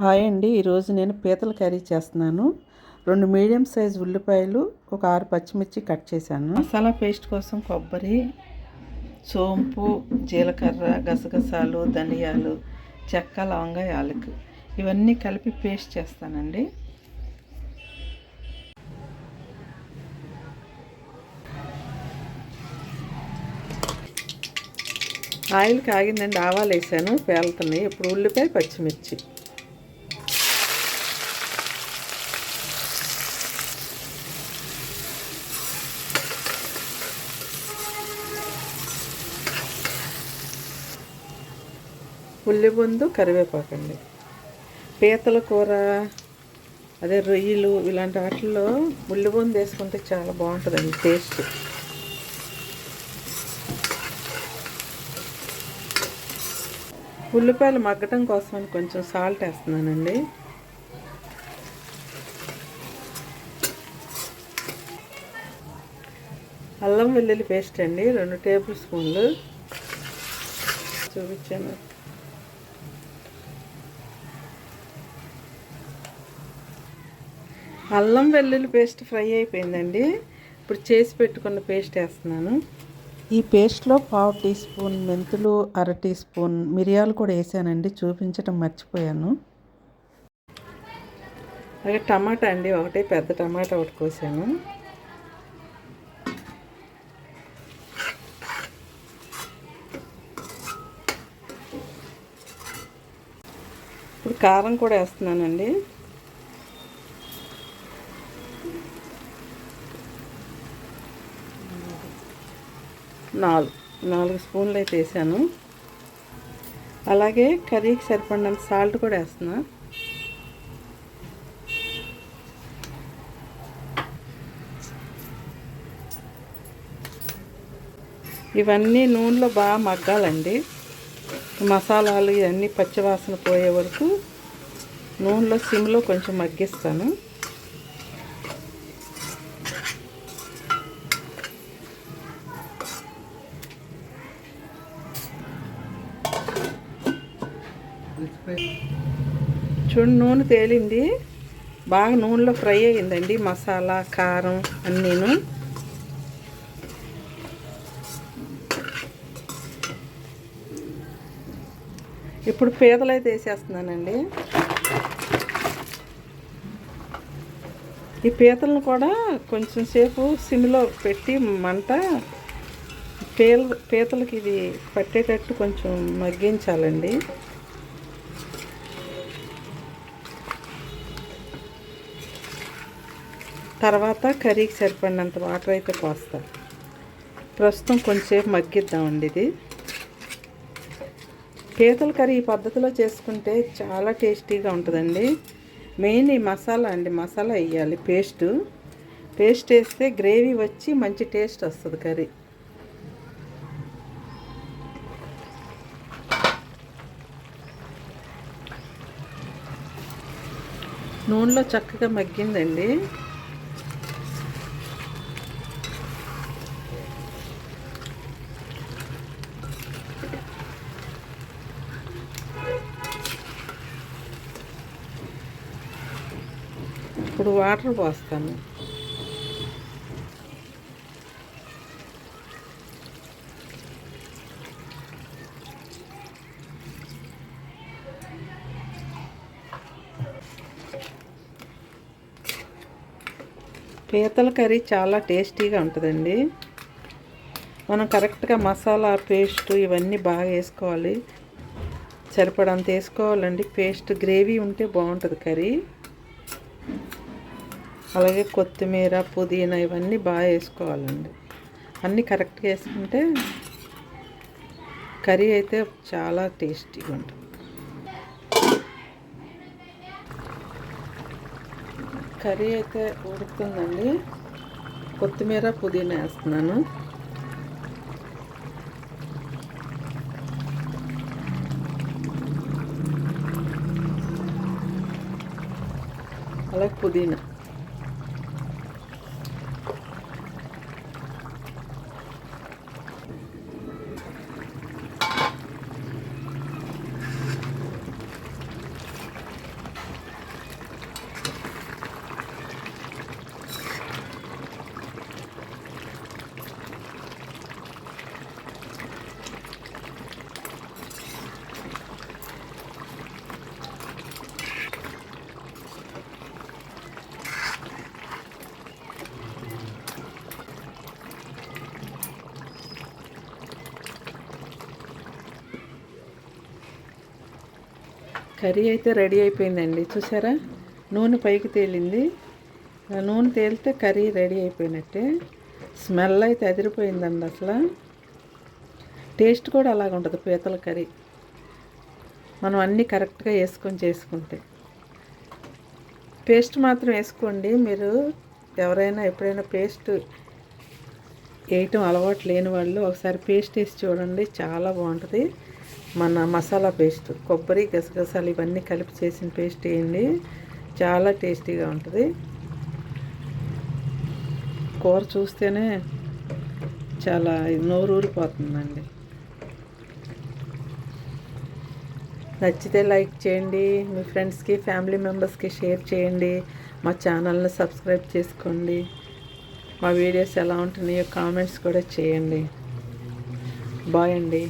Hi అండి. ఈరోజు నేను పీతల కర్రీ చేస్తున్నాను. రెండు మీడియం సైజ్ ఉల్లిపాయలు ఒక ఆరు పచ్చిమిర్చి కట్ చేశాను. మసాలా పేస్ట్ కోసం కొబ్బరి సోంపు జీలకర్ర గసగసాలు ధనియాలు చెక్క లవంగ యాలకు. ఇవన్నీ కలిపి పేస్ట్ చేస్తానండి. ఆయిల్ కాగిందండి. ఆవాలు వేసాను పేలుతున్నాయి. ఇప్పుడు ఉల్లిపాయ పచ్చిమిర్చి. ఉల్లిబొందు కరివేపాకండి పీతల కూర అదే రొయ్యలు ఇలాంటి వాటిల్లో ఉల్లిబొందు వేసుకుంటే చాలా బాగుంటుందండి టేస్ట్. ఉల్లిపాయలు మగ్గటం కోసం కొంచెం సాల్ట్ వేస్తున్నానండి. అల్లం వెల్లుల్లి పేస్ట్ అండి రెండు టేబుల్ స్పూన్లు. చూపించాను. అల్లం వెల్లుల్లి పేస్ట్ ఫ్రై అయిపోయిందండి. ఇప్పుడు చేసి పెట్టుకున్న పేస్ట్ వేస్తున్నాను. ఈ పేస్ట్లో పావు టీ స్పూన్ మెంతులు అర టీ స్పూన్ మిరియాలు కూడా వేసానండి. చూపించడం మర్చిపోయాను. అలాగే టమాటా అండి. ఒకటే పెద్ద టమాటా ఒకటి కోసాను. ఇప్పుడు కారం కూడా వేస్తున్నానండి. నాలుగు నాలుగు స్పూన్లు అయితే వేసాను. అలాగే కర్రీకి సరిపడినంత సాల్ట్ కూడా వేస్తున్నా. ఇవన్నీ నూనెలో బాగా మగ్గాలండి. మసాలాలు ఇవన్నీ పచ్చివాసన పోయే వరకు నూనెలో సిమ్లో కొంచెం మగ్గిస్తాను. చూడండి నూనె తేలింది. బాగా నూనెలో ఫ్రై అయ్యిందండి. మసాలా కారం అన్నీను. ఇప్పుడు పీతలు అయితే వేసేస్తున్నానండి. ఈ పీతలను కూడా కొంచెం సేపు సిమ్లో పెట్టి మంట పీల పీతలకి ఇది పట్టేటట్టు కొంచెం మగ్గించాలండి. తర్వాత కర్రీకి సరిపడినంత వాటర్ అయితే పోస్తా. ప్రస్తుతం కొంచెంసేపు మగ్గిద్దామండి ఇది. పీతల కర్రీ ఈ పద్ధతిలో చేసుకుంటే చాలా టేస్టీగా ఉంటుందండి. మెయిన్ ఈ మసాలా అండి మసాలా వేయాలి పేస్టు. పేస్ట్ వేస్తే గ్రేవీ వచ్చి మంచి టేస్ట్ వస్తుంది కర్రీ. నూనెలో చక్కగా మగ్గిందండి. ఇప్పుడు వాటర్ పోస్తాను. పీతల కర్రీ చాలా టేస్టీగా ఉంటుందండి. మనం కరెక్ట్గా మసాలా పేస్ట్ ఇవన్నీ బాగా వేసుకోవాలి. సరిపడంత వేసుకోవాలండి. పేస్ట్ గ్రేవీ ఉంటే బాగుంటుంది కర్రీ. అలాగే కొత్తిమీర పుదీనా ఇవన్నీ బాగా వేసుకోవాలండి. అన్నీ కరెక్ట్గా వేసుకుంటే కర్రీ అయితే చాలా టేస్టీగా ఉంటుంది. కర్రీ అయితే ఉడుకుతుందండి. కొత్తిమీర పుదీనా వేస్తున్నాను. అలాగే పుదీనా. కర్రీ అయితే రెడీ అయిపోయిందండి. చూసారా? నూనె పైకి తేలింది. నూనె తేలితే కర్రీ రెడీ అయిపోయినట్టే. స్మెల్ అయితే అదిరిపోయిందండి అసలు. టేస్ట్ కూడా అలాగ ఉంటుంది పీతల కర్రీ. మనం అన్నీ కరెక్ట్గా వేసుకొని చేసుకుంటే. పేస్ట్ మాత్రం వేసుకోండి. మీరు ఎవరైనా ఎప్పుడైనా పేస్ట్ వేయటం అలవాటు లేని వాళ్ళు ఒకసారి పేస్ట్ వేసి చూడండి. చాలా బాగుంటుంది. మన మసాలా పేస్ట్ కొబ్బరి గసగసాలు ఇవన్నీ కలిపి చేసిన పేస్ట్ వేయండి. చాలా టేస్టీగా ఉంటుంది. కూర చూస్తేనే చాలా నోరు ఊరిపోతుందండి. నచ్చితే లైక్ చేయండి మీ ఫ్రెండ్స్కి ఫ్యామిలీ మెంబర్స్కి షేర్ చేయండి మా ఛానల్ని సబ్స్క్రైబ్ చేసుకోండి. మా వీడియోస్ ఎలా ఉంటున్నాయో కామెంట్స్ కూడా చేయండి. బాయ్ అండి.